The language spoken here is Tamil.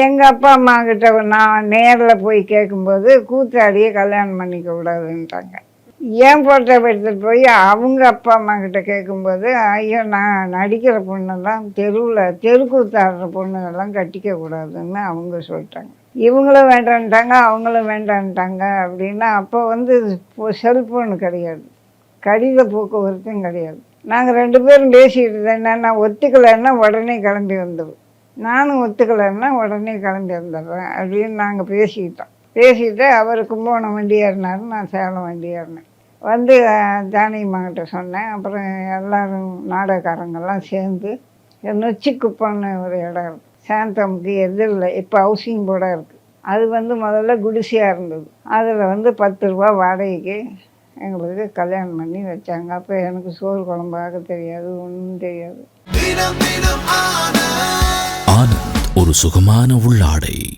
எங்கள் அப்பா அம்மா கிட்ட நான் நேரில் போய் கேட்கும்போது கூத்தாடியே கல்யாணம் பண்ணிக்க கூடாதுன்ட்டாங்க. ஏன் ஃபோட்டோ எடுத்துகிட்டு போய் அவங்க அப்பா அம்மா கிட்ட கேட்கும்போது ஐயோ நான் நடிக்கிற பொண்ணெல்லாம் தெருவில் தெருக்கூத்தாடுற பொண்ணுங்கெல்லாம் கட்டிக்க கூடாதுன்னு அவங்க சொல்லிட்டாங்க. இவங்களும் வேண்டான்ட்டாங்க அவங்களும் வேண்டான்ட்டாங்க அப்படின்னா அப்போ வந்து செல்ஃபோன் கிடையாது. கடித போக்குவரத்தும் கிடையாது. நாங்கள் ரெண்டு பேரும் பேசிக்கிட்டு இருந்தேன் நான் ஒத்துக்கலைன்னா உடனே கிளம்பி வந்துடுவோம் நானும் ஒத்துக்கலைன்னா உடனே கிளம்பி வந்துடுறேன் அப்படின்னு நாங்கள் பேசிக்கிட்டோம். பேசிட்டு அவர் கும்பகோணம் வண்டி ஏறினார் நான் சேலம் வண்டி ஏறினேன். வந்து ஜானகிமாங்கிட்ட சொன்னேன். அப்புறம் எல்லோரும் நாடகக்காரங்கெல்லாம் சேர்ந்து நொச்சி குப்பம்னு ஒரு இடம் இருக்குது சாந்தமுக்கு எதிரில் இப்போ ஹவுசிங் போர்டாக இருக்குது அது வந்து முதல்ல குடிசையாக இருந்தது. அதில் வந்து பத்து ரூபா வாடகைக்கு எங்களுக்கு கல்யாணம் பண்ணி வச்சாங்க. அப்போ எனக்கு சோறு குழம்பாக தெரியாது ஒன்றும் தெரியாது. ஒரு சுகமான உள்ளாடை.